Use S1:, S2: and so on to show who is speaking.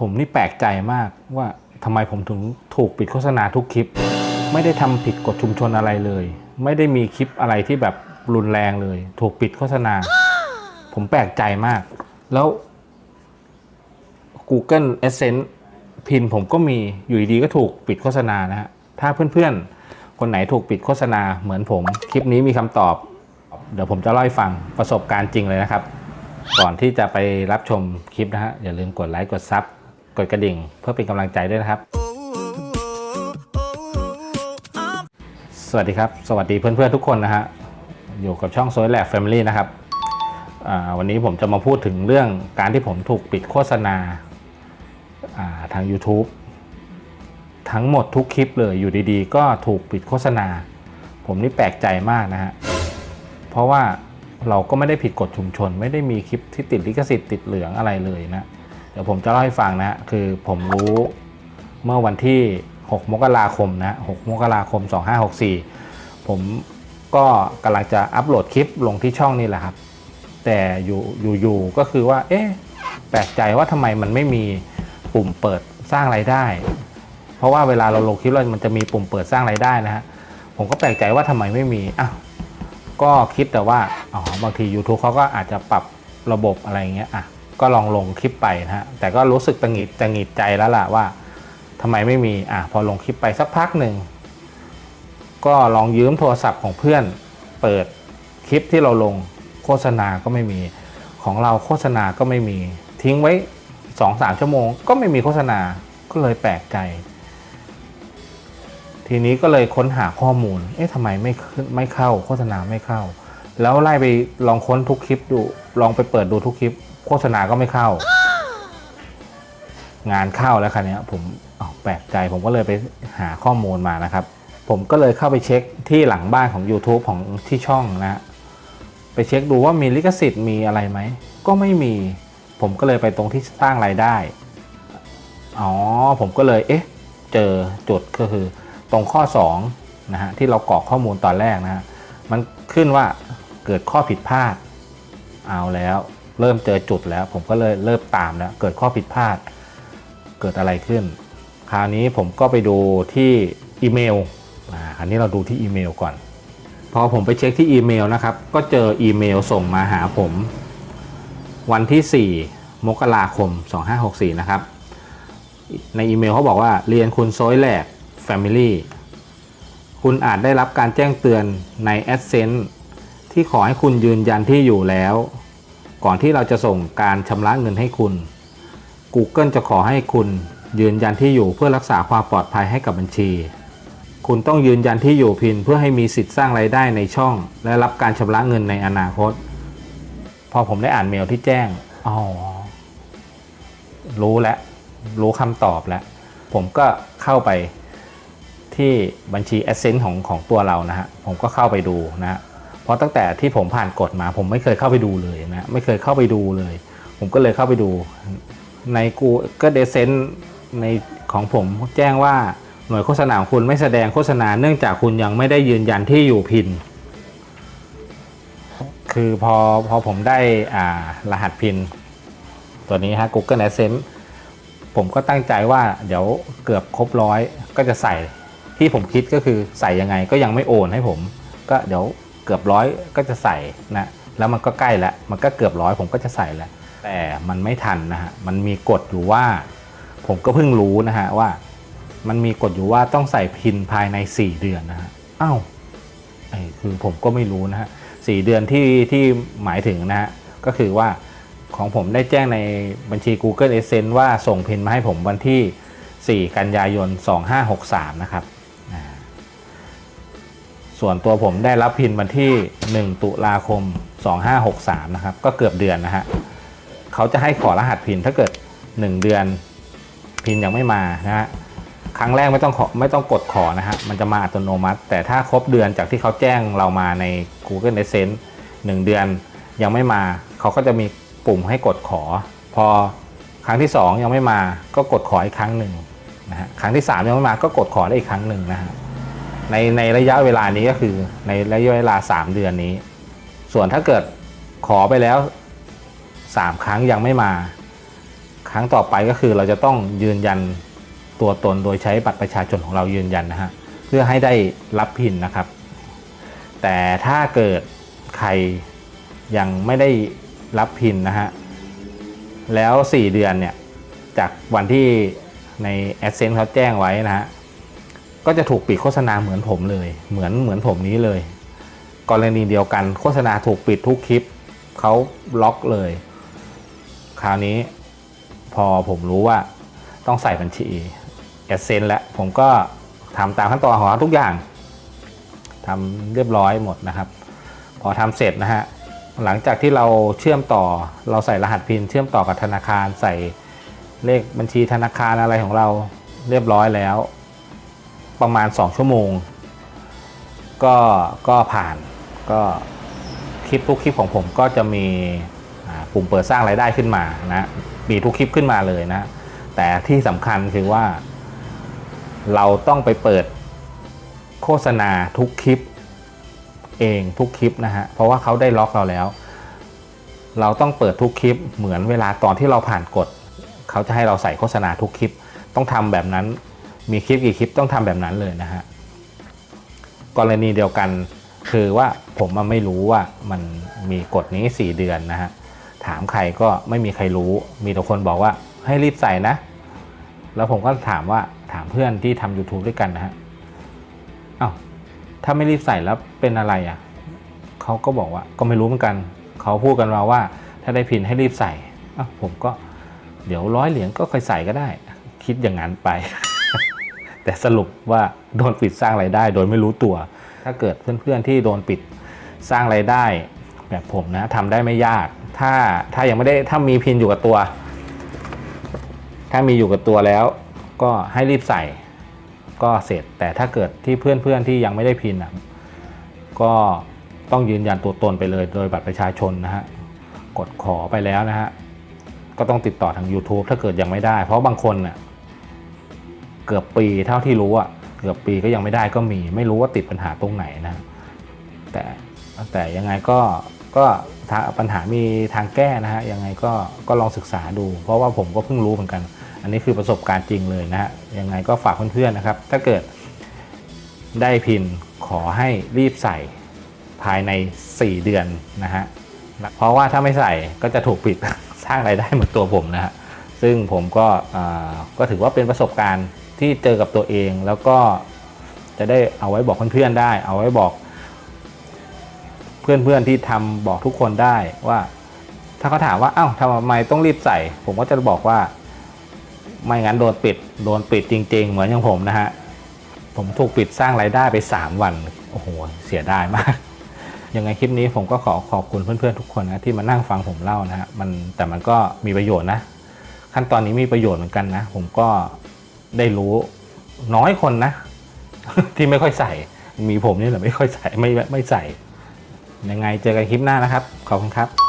S1: ผมนี่แปลกใจมากว่าทำไมผมถึงถูกปิดโฆษณาทุกคลิป ไม่ได้ทำผิดกฎชุมชนอะไรเลย ไม่ได้มีคลิปอะไรที่แบบรุนแรงเลย ถูกปิดโฆษณา ผมแปลกใจมาก แล้ว Google Adsense พินผมก็มีอยู่ดีๆก็ถูกปิดโฆษณานะฮะถ้าเพื่อนๆ คนไหนถูกปิดโฆษณาเหมือนผม คลิปนี้มีคำตอบ เดี๋ยวผมจะเล่าให้ฟังประสบการณ์จริงเลยนะครับ ก่อนที่จะไปรับชมคลิปนะฮะอย่าลืมกดไลค์กดซับ กดกระดิ่งเพื่อเป็นกำลังใจด้วยนะครับ สวัสดีครับ สวัสดีเพื่อนๆทุกคนนะฮะ อยู่กับช่อง s o y Lab Family นะครับ วันนี้ผมจะมาพูดถึงเรื่องการที่ผมถูกปิดโฆษณาาทาง YouTube ทั้งหมดทุกคลิปเลยอยู่ดีๆ ก็ถูกปิดโฆษณา ผมนี่แปลกใจมากนะฮะ เพราะว่าเราก็ไม่ได้ผิดกฎชุมชน ไม่ได้มีคลิปที่ติดลิขสิทธิ์ติดเหลืองอะไรเลยนะ เดี๋ยวผมจะเล่าให้ฟังนะคือผมรู้เมื่อวันที่ 6 มกราคมนะ6มกราคม 2564 ผมก็กำลังจะอัปโหลดคลิปลงที่ช่องนี่แหละครับ แต่อยู่อยู่ก็คือว่า เอ๊ะ แปลกใจว่าทำไมมันไม่มีปุ่มเปิดสร้างรายได้ เพราะว่าเวลาเราลงคลิปแล้วมันจะมีปุ่มเปิดสร้างรายได้นะฮะ ผมก็แปลกใจว่าทำไมไม่มีอ้าวก็คิดแต่ว่า อ๋อ บางที YouTube เขาก็อาจจะปรับระบบอะไรอย่างเงี้ย อะ ก็ลองลงคลิปไปนะฮะแต่ก็รู้สึกตังหิดตังหิดใจแล้วล่ะว่าทำไมไม่มีอะพอลงคลิปไปสักพักหนึ่งก็ลองยืมโทรศัพท์ของเพื่อนเปิดคลิปที่เราลงโฆษณาก็ไม่มีของเราโฆษณาก็ไม่มี ทิ้งไว้สองสามชั่วโมง ก็ไม่มีโฆษณาก็เลยแปลกใจ ทีนี้ก็เลยค้นหาข้อมูล เอ๊ะทำไมไม่ขึ้นไม่เข้าโฆษณาไม่เข้า แล้วไล่ไปลองค้นทุกคลิปดู ลองไปเปิดดูทุกคลิป โฆษณาก็ไม่เข้า งานเข้าแล้วคันนี้ผมแปลกใจผมก็เลยไปหาข้อมูลมานะครับ ผมก็เลยเข้าไปเช็คที่หลังบ้านของ YouTube ของที่ช่องนะฮะไปเช็คดูว่ามีลิขสิทธิ์มีอะไรไหม ก็ไม่มี ผมก็เลยไปตรงที่สร้างรายได้ อ๋อ ผมก็เลยเอ๊ะ เจอจุดก็คือตรงข้อ2นะฮะที่เรากรอกข้อมูลตอนแรกนะฮะมันขึ้นว่าเกิดข้อผิดพลาด เอาแล้ว เริ่มเจอจุดแล้ว ผมก็เลยเริ่มตามแล้ว เกิดข้อผิดพลาด เกิดอะไรขึ้น คราวนี้ผมก็ไปดูที่อีเมลอ่าคราวนี้เราดูที่อีเมลก่อน พอผมไปเช็คที่อีเมลนะครับ ก็เจออีเมลส่งมาหาผม วันที่ 4 มกราคม 2564 นะครับ ในอีเมลเขาบอกว่าเรียนคุณโซยแหลก Family คุณอาจได้รับการแจ้งเตือนใน AdSense ที่ขอให้คุณยืนยันที่อยู่แล้ว ก่อนที่เราจะส่งการชำระเงินให้คุณ Google จะขอให้คุณยืนยันที่อยู่เพื่อรักษาความปลอดภัยให้กับบัญชี คุณต้องยืนยันที่อยู่พินเพื่อให้มีสิทธิ์สร้างไรายได้ในช่อง และรับการชำระเงินในอนาคต พอผมได้อ่านเมลที่แจ้งอ๋อรู้แล้ว รู้คำตอบแล้ว ผมก็เข้าไปที่บัญชี a d s e n s e ของของตัวเรานะฮะ ผมก็เข้าไปดูนะฮะ เพราะตั้งแต่ที่ผมผ่านกฎมา ผมไม่เคยเข้าไปดูเลยนะไม่เคยเข้าไปดูเลย ผมก็เลยเข้าไปดู ในกูก็เดเซนในของผมแจ้งว่าหน่วยโฆษณาของคุณไม่แสดงโฆษณาเนื่องจากคุณยังไม่ได้ยืนยันที่อยู่พิน คือพอพอผมได้อ่ารหัสพิน ตัวนี้ฮะ Google Adsense ผมก็ตั้งใจว่าเดี๋ยวเกือบครบร้อยก็จะใส่ที่ผมคิดก็คือใส่ยังไงก็ยังไม่โอนให้ผม ก็เดี๋ยว เกือบร้อยก็จะใส่นะแล้วมันก็ใกล้แล้วมันก็เกือบร้อยผมก็จะใส่แล้ว แต่มันไม่ทันนะฮะมันมีกฎอยู่ว่า ผมก็เพิ่งรู้นะฮะว่า มันมีกฎอยู่ว่าต้องใส่พินภายใน 4 เดือนนะฮะอ้าวไอ้คือผมก็ไม่รู้นะฮะสี่เดือนที่ที่หมายถึงนะฮะก็คือว่าของผมได้แจ้งในบัญชี Google Adsense ว่าส่งพินมาให้ผมวันที่ 4 กันยายน 2563 นะครับ ส่วนตัวผมได้รับพินวันที่ 1 ตุลาคม 2563 นะครับ ก็เกือบเดือนนะฮะเขาจะให้ขอรหัสพินถ้าเกิด 1 เดือนพินยังไม่มานะฮะครั้งแรกไม่ต้องขอไม่ต้องกดขอนะฮะมันจะมาอัตโนมัติ แต่ถ้าครบเดือนจากที่เขาแจ้งเรามาใน Google Adsense 1 เดือนยังไม่มา เขาก็จะมีปุ่มให้กดขอ พอครั้งที่ 2 ยังไม่มาก็กดขออีกครั้งหนึ่งนะฮะครั้งที่ 3 ยังไม่มาก็กดขอได้อีกครั้งหนึ่งนะฮะ ในในระยะเวลานี้ก็คือในระยะเวลา 3 เดือนนี้ ส่วนถ้าเกิดขอไปแล้ว 3 ครั้งยังไม่มา ครั้งต่อไปก็คือเราจะต้องยืนยันตัวตนโดยใช้บัตรประชาชนของเรายืนยันนะฮะเพื่อให้ได้รับพินนะครับ แต่ถ้าเกิดใครยังไม่ได้รับพินนะฮะแล้ว 4 เดือนเนี่ยจากวันที่ใน a d s e n s e เขาแจ้งไว้นะฮะ ก็จะถูกปิดโฆษณาเหมือนผมเลย เหมือนเหมือนผมนี้เลย กรณีเดียวกันโฆษณาถูกปิดทุกคลิปเขาล็อกเลย คราวนี้พอผมรู้ว่าต้องใส่บัญชีแอดเซนแล้วผมก็ทำตามขั้นตอนของเขาทุกอย่างทำเรียบร้อยหมดนะครับ พอทำเสร็จนะฮะหลังจากที่เราเชื่อมต่อเราใส่รหัสพินเชื่อมต่อกับธนาคารใส่เลขบัญชีธนาคารอะไรของเราเรียบร้อยแล้ว ประมาณ 2 ชั่วโมง ก็ก็ผ่านก็คลิปทุกคลิปของผมก็จะมีปุ่มเปิดสร้างรายได้ขึ้นมานะมีทุกคลิปขึ้นมาเลยนะ แต่ที่สำคัญคือว่า เราต้องไปเปิดโฆษณาทุกคลิปเองทุกคลิปนะฮะเพราะว่าเขาได้ล็อกเราแล้ว เราต้องเปิดทุกคลิปเหมือนเวลาตอนที่เราผ่านกฎเขาจะให้เราใส่โฆษณาทุกคลิป ต้องทำแบบนั้น มีคลิปกี่คลิปต้องทำแบบนั้นเลยนะฮะกรณีเดียวกันคือว่าผมมไม่รู้ว่ามันมีกฎนี้ 4 เดือนนะฮะถามใครก็ไม่มีใครรู้ มีแต่คนบอกว่าให้รีบใส่นะ แล้วผมก็ถามว่าถามเพื่อนที่ทำ YouTube ด้วยกันนะฮะอ้าวถ้าไม่รีบใส่แล้วเป็นอะไรอะเขาก็บอกว่าก็ไม่รู้เหมือนกัน เขาพูดกันมาว่า ถ้าได้พินให้รีบใส่อ้าวผมก็เดี๋ยวร้อยเหรียญก็ค่อยใส่ก็ได้ คิดอย่างนั้นไป แต่สรุปว่าโดนปิดสร้างไรายได้ โดยไม่รู้ตัว ถ้าเกิดเพื่อนๆที่โดนปิดสร้างไรายได้ แบบผมนะทำได้ไม่ยาก ถ้าถ้ายังไม่ได้ถ้ามีพินอยู่กับตัว ถ้ามีอยู่กับตัวแล้ว ก็ให้รีบใส่ก็เสร็จ แต่ถ้าเกิดที่เพื่อนๆที่ยังไม่ได้พินอะก็ต้องยืนยันตัวตนไปเลยโดยบัตรประชาชนนะฮะกดขอไปแล้วนะฮะก็ต้องติดต่อทาง YouTube ถ้าเกิดยังไม่ได้ เพราะบางคนน่ะ เกือบปีเท่าที่รู้อะเกือบปีก็ยังไม่ได้ก็มี ไม่รู้ว่าติดปัญหาตรงไหนนะ แต่แต่ยังไงก็ก็ทางปัญหามีทางแก้นะฮะยังไงก็ก็ลองศึกษาดู เพราะว่าผมก็เพิ่งรู้เหมือนกัน อันนี้คือประสบการณ์จริงเลยนะฮะยังไงก็ฝากเพื่อนๆนะครับ ถ้าเกิดได้พินขอให้รีบใส่ภายใน 4 เดือนนะฮะเพราะว่าถ้าไม่ใส่ก็จะถูกปิดสร้างรายได้เหมือนตัวผมนะฮะซึ่งผมก็อ่าก็ถือว่าเป็นประสบการณ์ ที่เจอกับตัวเอง แล้วก็จะได้เอาไว้บอกเพื่อนๆได้ เอาไว้บอก เพื่อนๆที่ทำบอกทุกคนได้ว่า ถ้าเขาถามว่าเอ้าทำไมต้องรีบใส่ ผมก็จะบอกว่า ไม่งั้นโดนปิด โดนปิดจริง ๆ เหมือนอย่างผมนะฮะผมถูกปิดสร้างรายได้ไป 3 วันโอ้โหเสียดายมากยังไงคลิปนี้ผมก็ขอขอบคุณเพื่อนๆทุกคนนะที่มานั่งฟังผมเล่านะฮะมันแต่มันก็มีประโยชน์นะ ขั้นตอนนี้มีประโยชน์เหมือนกันนะ ผมก็ ได้รู้น้อยคนนะ ที่ไม่ค่อยใส่ มีผมนี่แหละไม่ค่อยใส่ไม่ไม่ใส่ ยังไงเจอกันคลิปหน้านะครับ ขอบคุณครับ